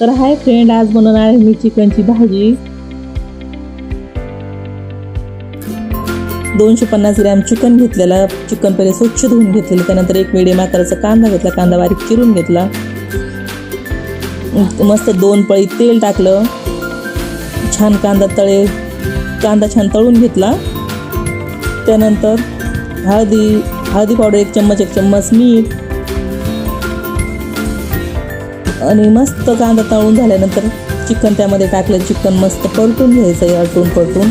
तर hi friend आज बनवणार आहे मी चिकनची भाजी. दोनशे पन्नास ग्रॅम चिकन घेतलेलं चिकन पहिले स्वच्छ धुवून घेतलेलं त्यानंतर एक मिडियम आकाराचा कांदा घेतला कांदा बारीक चिरून घेतला. मस्त दोन पळी तेल टाकलं. छान कांदा तळे कांदा छान तळून घेतला. त्यानंतर हळदी हळदी पावडर एक चम्मच एक चम्मच मीठ आणि मस्त कांदा तळून झाल्यानंतर चिकन त्यामध्ये टाकलं चिकन मस्त परतून घ्यायचं अटून परतून.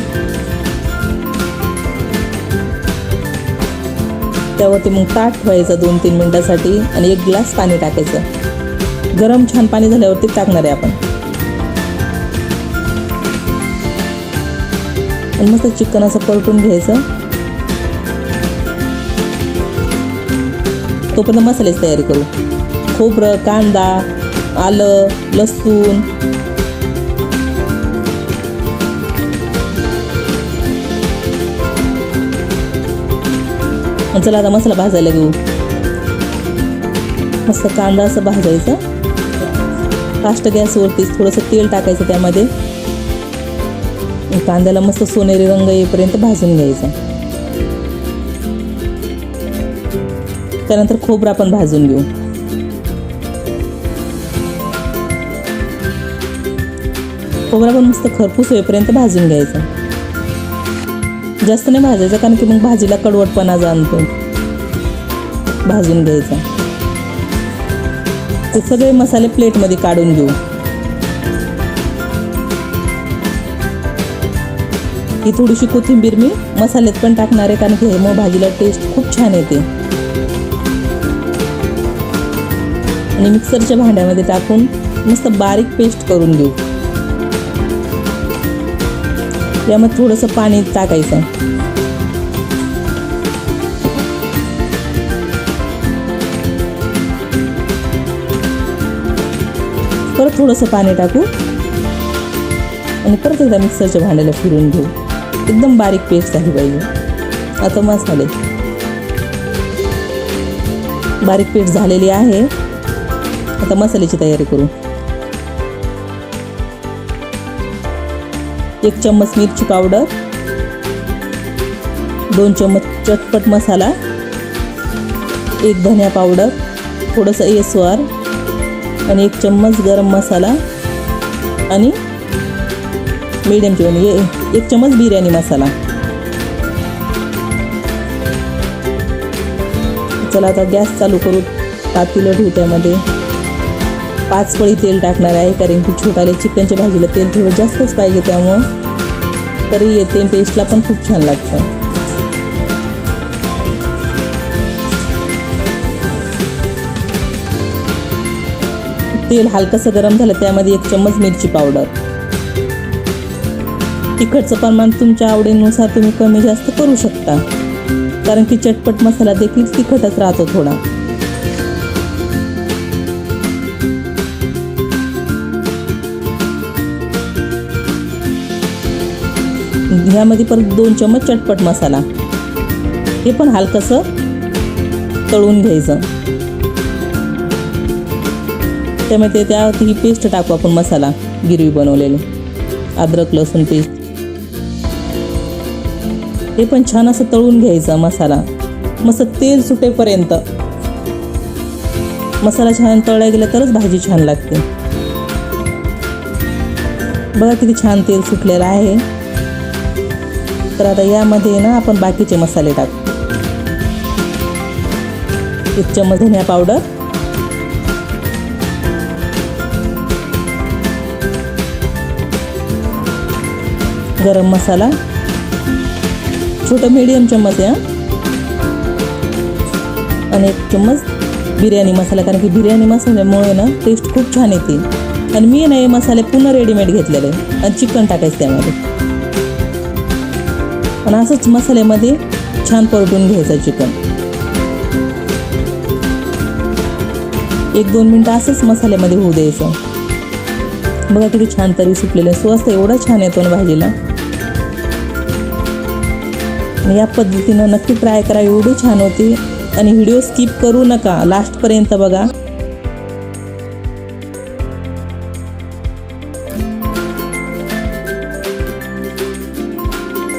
त्यावरती मग ताट ठेवायचं दोन तीन मिनटासाठी आणि एक ग्लास पाणी टाकायचं. गरम छान पाणी झाल्यावरती टाकणार आहे आपण. आणि मस्त चिकन असं परतून घ्यायचं. तोपर्यंत मसाल्याची तयारी करू. खोबरं कांदा आलं लसूण. चला आता मसाला भाजायला घेऊ. मस्त कांदा असं भाजायचा. फास्ट गॅसवरतीच थोडंसं तेल टाकायचं त्यामध्ये. कांद्याला मस्त सोनेरी रंग येईपर्यंत भाजून घ्यायचा. त्यानंतर खोबरा पण भाजून घेऊ. खोबरा पण मस्त खरपूस होईपर्यंत भाजून घ्यायचा. जास्त नाही भाजायचं कारण की मग भाजीला कडवटपणा जाणतो. भाजून घ्यायचा. ते सगळे मसाले प्लेटमध्ये काढून घेऊ. ही थोडीशी कोथिंबीर मी मसाल्यात पण टाकणार आहे कारण की हे मग भाजीला टेस्ट खूप छान येते. आणि मिक्सरच्या भांड्यामध्ये टाकून मस्त बारीक पेस्ट करून घेऊ. यामध्ये थोडंसं पाणी टाकायचं. परत थोडंसं पाणी टाकू. आणि परत एकदा मिक्सरच्या भांड्याला फिरून घेऊ. एकदम बारीक पेस्ट झाली पाहिजे. आता मसाले. बारीक पेस्ट झालेली आहे. आता मसाल्याची तयारी करू. एक चम्मच मिरची पावडर दोन चम्मच चटपट मसाला एक धनिया पावडर थोडंसं एसवार आणि एक चम्मच गरम मसाला आणि मीडियम ये म्हणजे एक चम्मच बिर्याणी मसाला. चला आता गॅस चालू करू पातेलं ठेवू त्यामध्ये पाच पळी तेल टाकणार आहे कारण की छोटाले चिकनच्या भाजीला तेल थोडं जास्तच पाहिजे त्यामुळं. तरी येते टेस्टला पण खूप छान लागतं. तेल हलकंसं गरम झालं त्यामध्ये एक चम्मच मिरची पावडर. तिखटचं प्रमाण तुमच्या आवडीनुसार तुम्ही कमी जास्त करू शकता. कारण की चटपट मसाला देखील तिखटच राहतो थोडा. ह्यामध्ये परत दोन चम्मच चटपट मसाला. हे पण हलकंसं तळून घ्यायचं. त्यामध्ये त्यावरती ही पेस्ट टाकू आपण मसाला गिरवी बनवलेली. अद्रक लसूण पेस्ट हे पण छान असं तळून घ्यायचं मसाला. मस्त तेल सुटेपर्यंत. मसाला छान तळला गेला तरच भाजी छान लागते. बघा किती छान तेल सुटलेलं आहे. तर आता यामध्ये ना आपण बाकीचे मसाले टाकू. एक चम्मच धनिया पावडर. गरम मसाला. छोटं मीडियम चम्मच आहे आणि एक चम्मच बिर्याणी मसाला कारण की बिर्याणी मसाल्यामुळे ना टेस्ट खूप छान येते. आणि मी ना हे मसाले पुन्हा रेडीमेड घेतलेले आणि चिकन टाकायचं त्यामध्ये. पण असंच मसाल्यामध्ये छान परतून घ्यायचं चिकन. एक दोन मिनटं असंच मसाल्यामध्ये होऊ द्यायचं. बघा किती छान तरी सुटलेलं सुवास एवढा छान येतो ना भाजीला. या पद्धतीनं नक्की ट्राय करा एवढी छान होती. आणि व्हिडिओ स्किप करू नका. लास्टपर्यंत बघा.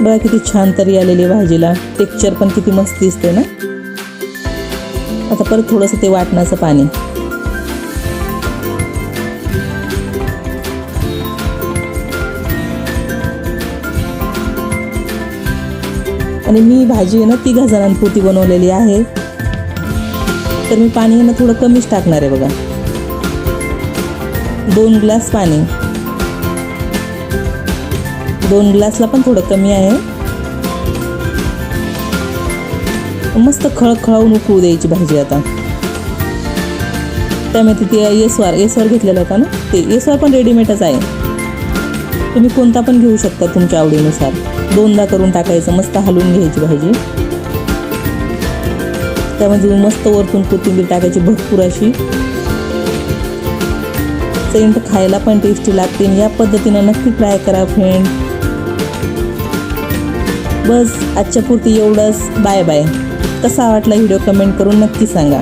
बघा किती छान तरी आलेली आहे भाजीला. टेक्चर पण किती मस्त दिसते ना? आता परत थोडंसं ते वाटणाचं पाणी. आणि मी भाजी आहे ना तिघा जणांपुरती बनवलेली आहे. तर मी पाणी आहे ना थोडं कमीच टाकणार आहे बघा. दोन ग्लास पाणी. दोन ग्लासला पण थोडं कमी आहे. मस्त खळखळावून उकळू द्यायची भाजी आता. त्यामध्ये ते येसवार येसवार घेतलेला होता ना? ते येसवार पण रेडीमेडच आहे. तुम्ही कोणता पण घेऊ शकता तुमच्या आवडीनुसार. दोनदा करून टाकायचं मस्त हलवून घ्यायची भाजी. त्यामध्ये मस्त वरतून कोथिंबीर टाकायची भरपूर अशी. सेंट खायला पण टेस्टी लागते या पद्धतीनं नक्की ट्राय करा फ्रेंड बस आजच्या पुरती एवढंच. Bye bye. कसा वाटला व्हिडिओ कमेंट करून नक्की सांगा.